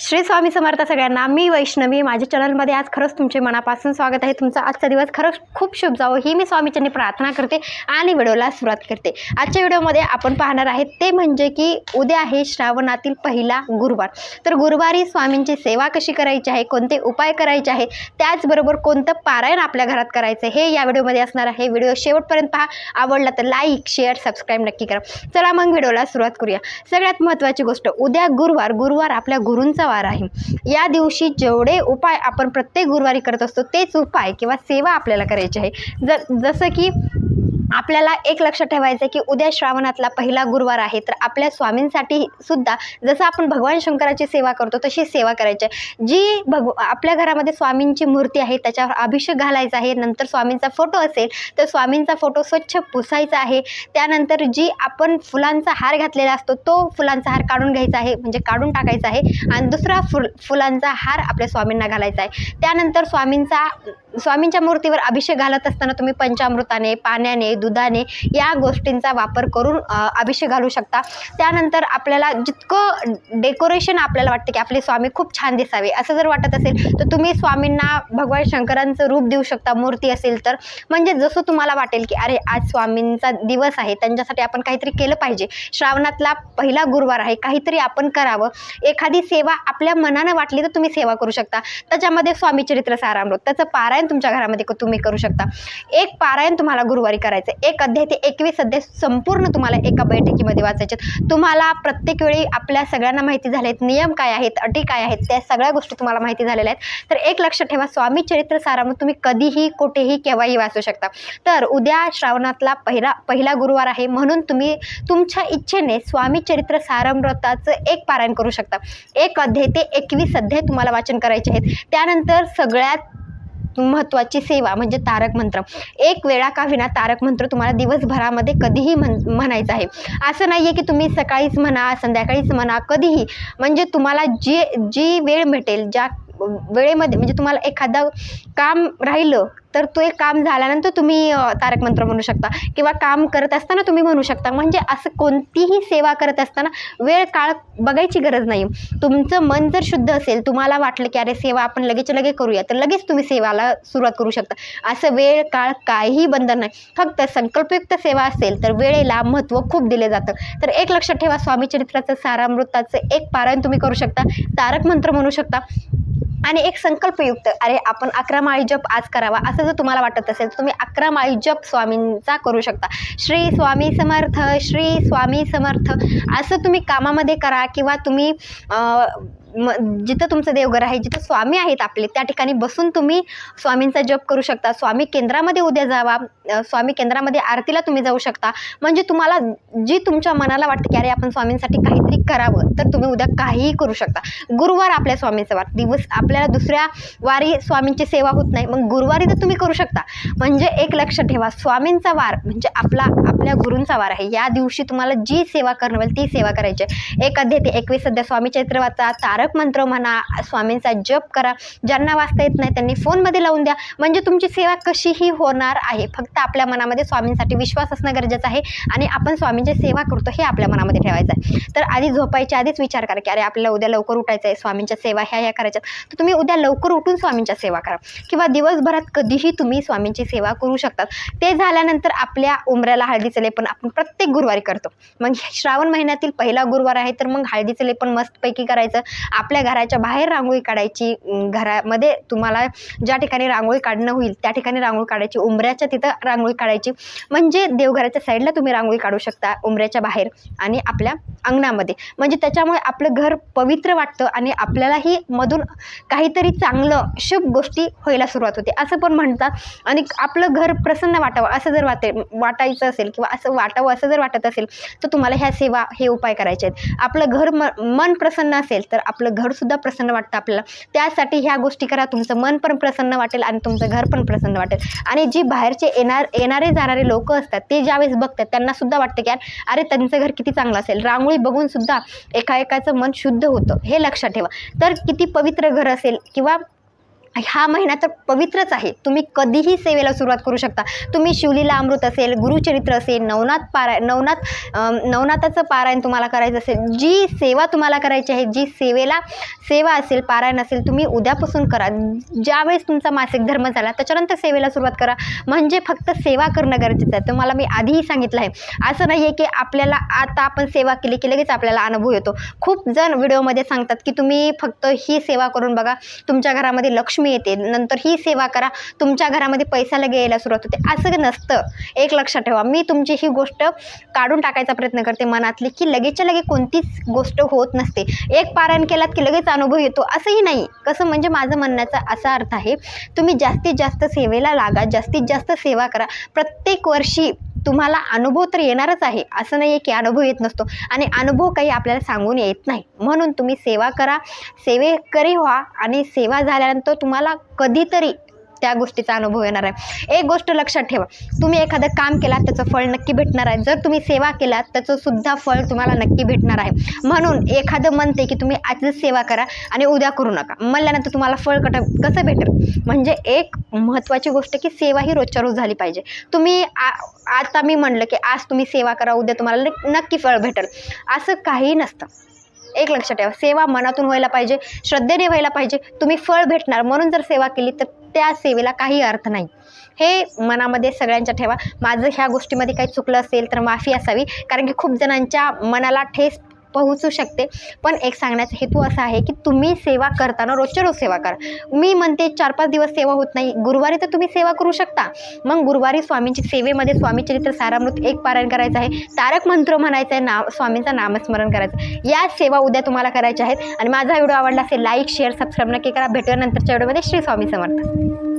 श्री स्वामी समर्थ सगळ्यांना मी वैष्णवी माझ्या चॅनलमध्ये आज खरंच तुमचे मनापासून स्वागत आहे. तुमचा आजचा दिवस खरंच खूप शुभ जावो ही मी स्वामीच्यांनी प्रार्थना करते आणि व्हिडिओला सुरुवात करते. आजच्या व्हिडिओमध्ये आपण पाहणार आहे ते म्हणजे की उद्या आहे श्रावणातील पहिला गुरुवार. तर गुरुवारी स्वामींची सेवा कशी करायची आहे कोणते उपाय करायचे आहे त्याचबरोबर कोणतं पारायण आपल्या घरात करायचं हे या व्हिडिओमध्ये असणार आहे. व्हिडिओ शेवटपर्यंत पहा आवडला तर लाईक शेअर सबस्क्राईब नक्की करा. चला मग व्हिडिओला सुरुवात करूया. सगळ्यात महत्त्वाची गोष्ट उद्या गुरुवार गुरुवार आपल्या गुरूंचा वार आहे. या दिवशी जेवढे उपाय आपण प्रत्येक गुरुवारी करत असतो तेच उपाय किंवा सेवा आपल्याला करायची आहे. ज जसं की आपल्याला एक लक्षात ठेवायचं आहे की उद्या श्रावणातला पहिला गुरुवार आहे. तर आपल्या स्वामींसाठी सुद्धा जसं आपण भगवान शंकराची सेवा करतो तशी सेवा करायची आहे. जी भग आपल्या घरामध्ये स्वामींची मूर्ती आहे त्याच्यावर अभिषेक घालायचा आहे नंतर स्वामींचा फोटो असेल तर स्वामींचा फोटो स्वच्छ पुसायचा आहे. त्यानंतर जी आपण फुलांचा हार घातलेला असतो तो फुलांचा हार काढून घ्यायचा आहे म्हणजे काढून टाकायचा आहे. आणि दुसरा फुल फुलांचा हार आपल्या स्वामींना घालायचा आहे. त्यानंतर स्वामींचा स्वामींच्या मूर्तीवर अभिषेक घालत असताना तुम्ही पंचामृताने पाण्याने दुधाने या गोष्टींचा वापर करून अभिषेक घालू शकता. त्यानंतर आपल्याला जितकं डेकोरेशन आपल्याला वाटतं की आपले स्वामी खूप छान दिसावे असं जर वाटत असेल तर तुम्ही स्वामींना भगवान शंकरांचं रूप देऊ शकता मूर्ती असेल तर. म्हणजे जसं तुम्हाला वाटेल की अरे आज स्वामींचा दिवस आहे त्यांच्यासाठी आपण काहीतरी केलं पाहिजे. श्रावणातला पहिला गुरुवार आहे काहीतरी आपण करावं. एखादी सेवा आपल्या मनानं वाटली तर तुम्ही सेवा करू शकता. त्याच्यामध्ये स्वामी चरित्र सारामृत त्याचं पारायण तुमच्या घरामध्ये क- तुम्ही करू शकता. एक पारायण तुम्हाला गुरुवारी करायचं एक अध्याय ते एकवीस अध्याय संपूर्ण तुम्हाला एका बैठकीमध्ये वाचायचे तुम्हाला प्रत्येक वेळी आपल्या सगळ्यांना माहिती झाले आहेत नियम काय आहेत अटी काय आहेत त्या सगळ्या गोष्टी तुम्हाला माहिती झालेल्या आहेत. तर एक लक्षात ठेवा स्वामी चरित्र सारामृत तुम्ही कधीही कुठेही केव्हाही वाचू शकता. तर उद्या श्रावणातला पहिला पहिला गुरुवार आहे म्हणून तुम्ही तुमच्या इच्छेने स्वामी चरित्र सारामृताचं एक पारायण करू शकता. एक अध्याय ते एकवीस अध्याय तुम्हाला वाचन करायचे आहेत. त्यानंतर सगळ्यात महत्त्वाची सेवा म्हणजे तारक मंत्र. एक वेळा का विना तारक मंत्र तुम्हाला दिवसभरामध्ये कधीही म्हण म्हणायचं आहे. असं नाही आहे की तुम्ही सकाळीच म्हणा संध्याकाळीच म्हणा कधीही. म्हणजे तुम्हाला जे जी वेळ भेटेल ज्या वेळेमध्ये म्हणजे तुम्हाला एखादं काम राहिलं तर तो एक काम झाल्यानंतर तुम्ही तारक मंत्र म्हणू शकता किंवा काम करत असताना तुम्ही म्हणू शकता. म्हणजे असं कोणतीही सेवा करत असताना वेळ काळ बघायची गरज नाही. तुमचं मन जर शुद्ध असेल तुम्हाला वाटलं की अरे सेवा आपण लगेच लगे करूया तर लगेच तुम्ही सेवाला सुरुवात करू शकता. असं वेळ काळ काहीही बंधन नाही. फक्त संकल्पयुक्त सेवा असेल तर वेळेला महत्त्व खूप दिले जातं. तर एक लक्षात ठेवा स्वामी चरित्राचं सारामृताचं एक पारायण तुम्ही करू शकता. तारक मंत्र म्हणू शकता. आणि एक संकल्पयुक्त अरे आपण अकरा माळी जप आज करावा असं जर तुम्हाला वाटत असेल तर तुम्ही अकरा माळी जप स्वामींचा करू शकता. श्री स्वामी समर्थ श्री स्वामी समर्थ असं तुम्ही कामामध्ये करा किंवा तुम्ही म जिथं तुमचं देवघर आहे जिथं स्वामी आहेत आपले त्या ठिकाणी बसून तुम्ही स्वामींचा जप करू शकता. स्वामी केंद्रामध्ये उद्या जावा. स्वामी केंद्रामध्ये आरतीला तुम्ही जाऊ शकता. म्हणजे तुम्हाला जी तुमच्या मनाला वाटतं की अरे आपण स्वामींसाठी काहीतरी करावं तर तुम्ही उद्या काहीही करू शकता. गुरुवार आपल्या स्वामींचा वार. दिवस आपल्याला दुसऱ्या वारी स्वामींची सेवा होत नाही. मग गुरुवारी तर तुम्ही करू शकता. म्हणजे एक लक्ष ठेवा. स्वामींचा वार म्हणजे आपला आपल्या गुरूंचा वार आहे. या दिवशी तुम्हाला जी सेवा करणं होईल ती सेवा करायची आहे. एक अध्याय ते एकवीस सध्या स्वामी चैत्र वाचा तारक मंत्र म्हणा स्वामींचा जप करा. ज्यांना वाचता येत नाही त्यांनी फोनमध्ये लावून द्या. म्हणजे तुमची सेवा कशीही होणार आहे. फक्त आपल्या मनामध्ये स्वामींसाठी विश्वास असणं गरजेचं आहे आणि आपण स्वामींची सेवा करतो हे आपल्या मनामध्ये ठेवायचं आहे. तर आधी झोपायच्या आधीच विचार करा की अरे आपल्याला उद्या लवकर उठायचं आहे स्वामींच्या सेवा ह्या ह्या करायच्या तर तुम्ही उद्या लवकर उठून स्वामींच्या सेवा करा. किंवा दिवसभरात कधीही तुम्ही स्वामींची सेवा करू शकतात ते झाल्यानंतर आपल्या उमऱ्याला हळदीचं लेपन आपण प्रत्येक गुरुवारी करतो. मग श्रावण महिन्यातील पहिला गुरुवार आहे तर मग हळदीचं लेपन मस्तपैकी करायचं. आपल्या घराच्या बाहेर रांगोळी काढायची घरामध्ये तुम्हाला ज्या ठिकाणी रांगोळी काढणं होईल त्या ठिकाणी रांगोळी काढायची उंबऱ्याच्या तिथं रांगोळी काढायची. म्हणजे देवघराच्या साईडला तुम्ही रांगोळी काढू शकता उंबऱ्याच्या बाहेर. आणि आपल्या अंगणामध्ये. म्हणजे त्याच्यामुळे आपलं घर पवित्र वाटतं आणि आपल्यालाही मधून काहीतरी चांगलं शुभ गोष्टी व्हायला सुरुवात होते. असं पण म्हणतात. आणि आपलं घर प्रसन्न वाटावं असं जर वाटे वाटायचं असेल किंवा असं वाटावं असं जर वाटत असेल तर तुम्हाला ह्या सेवा हे उपाय करायचे आहेत. आपलं घर म मन प्रसन्न असेल तर आपलं घरसुद्धा प्रसन्न वाटतं आपल्याला. त्यासाठी ह्या गोष्टी करा. तुमचं मन पण प्रसन्न वाटेल आणि तुमचं घर पण प्रसन्न वाटेल. आणि जी बाहेरचे येणार येणारे जाणारे लोक असतात ते ज्यावेळेस बघतात त्यांनासुद्धा वाटतं की अरे त्यांचं घर किती चांगलं असेल. रांगोळी बघून सुद्धा एका एकाचं मन शुद्ध होतं. हे लक्षात ठेवा. तर किती पवित्र घर असेल किंवा हा महिना तर पवित्रच आहे. तुम्ही कधीही सेवेला सुरुवात करू शकता. तुम्ही शिवलीला अमृत असेल गुरुचरित्र असेल नवनाथ पाराय नवनाथ नवनाथाचं पारायण तुम्हाला करायचं असेल जी सेवा तुम्हाला करायची आहे जी सेवेला सेवा असेल पारायण असेल तुम्ही उद्यापासून करा. ज्यावेळेस तुमचा मासिक धर्म झाला त्याच्यानंतर सेवेला सुरुवात करा. म्हणजे फक्त सेवा करणं गरजेचं आहे. तुम्हाला मी आधीही सांगितलं आहे. असं नाही आहे की आपल्याला आता आपण सेवा केली की लगेच आपल्याला अनुभव येतो. खूप जण व्हिडिओमध्ये सांगतात की तुम्ही फक्त ही सेवा करून बघा. तुमच्या घरामध्ये लक्ष्मी येते. नंतर ही सेवा करा. तुमच्या घरामध्ये पैसा लगे यायला सुरुवात होते. असं नसतं. एक लक्षात ठेवा. मी तुमची ही गोष्ट काढून टाकायचा प्रयत्न करते मनातली की लगेचच्या लगे कोणतीच गोष्ट होत नसते. एक पारायण केलात की लगेच अनुभव येतो. असंही नाही. कसं म्हणजे माझं म्हणण्याचा असा अर्थ आहे तुम्ही जास्तीत जास्त सेवेला लागा. जास्तीत जास्त सेवा करा. प्रत्येक वर्षी तुम्हाला अनुभव तर येणारच आहे. असं नाही आहे की अनुभव येत नसतो. आणि अनुभव काही आपल्याला सांगून येत नाही. म्हणून तुम्ही सेवा करा. सेवेकरी व्हा आणि सेवा झाल्यानंतर तुम्हाला कधीतरी त्या गोष्टीचा अनुभव येणार आहे. एक गोष्ट लक्षात ठेवा. तुम्ही एखादं काम केलात त्याचं फळ नक्की भेटणार आहे. जर तुम्ही सेवा केलात त्याचं सुद्धा फळ तुम्हाला नक्की भेटणार आहे. म्हणून एखादं म्हणते की तुम्ही आजच सेवा करा आणि उद्या करू नका. म्हणल्यानंतर तुम्हाला फळ कट कसं भेटेल? म्हणजे एक महत्त्वाची गोष्ट की सेवा ही रोजच्या रोज झाली पाहिजे. तुम्ही आ आता मी म्हणलं की आज तुम्ही सेवा करा उद्या तुम्हाला नक्की फळ भेटेल. असं काही नसतं. एक लक्षात ठेवा सेवा मनातून व्हायला पाहिजे श्रद्धेने व्हायला पाहिजे तुम्ही फळ भेटणार. म्हणून जर सेवा केली तर त्या सेवेला काही अर्थ नाही. हे मनामध्ये सगळ्यांच्या ठेवा. माझं ह्या गोष्टीमध्ये काही चुकलं असेल तर माफी असावी. कारण की खूप जणांच्या मनाला ठेस पोहोचू शकते. पण एक सांगण्याचा हेतू असा आहे की तुम्ही सेवा करताना रोजच्या रोज सेवा करा. मी म्हणते चार पाच दिवस सेवा होत नाही. गुरुवारी तर तुम्ही सेवा करू शकता. मग गुरुवारी स्वामींची सेवेमध्ये स्वामी चरित्र सारामृत एक पारायण करायचं आहे. तारक मंत्र म्हणायचं आहे. नाव स्वामींचं नामस्मरण करायचं या सेवा उद्या तुम्हाला करायच्या आहेत. आणि माझा व्हिडिओ आवडला असेल लाईक शेअर सबस्क्राईब नक्की करा. भेटूया नंतरच्या व्हिडिओमध्ये. श्री स्वामी समर्थ.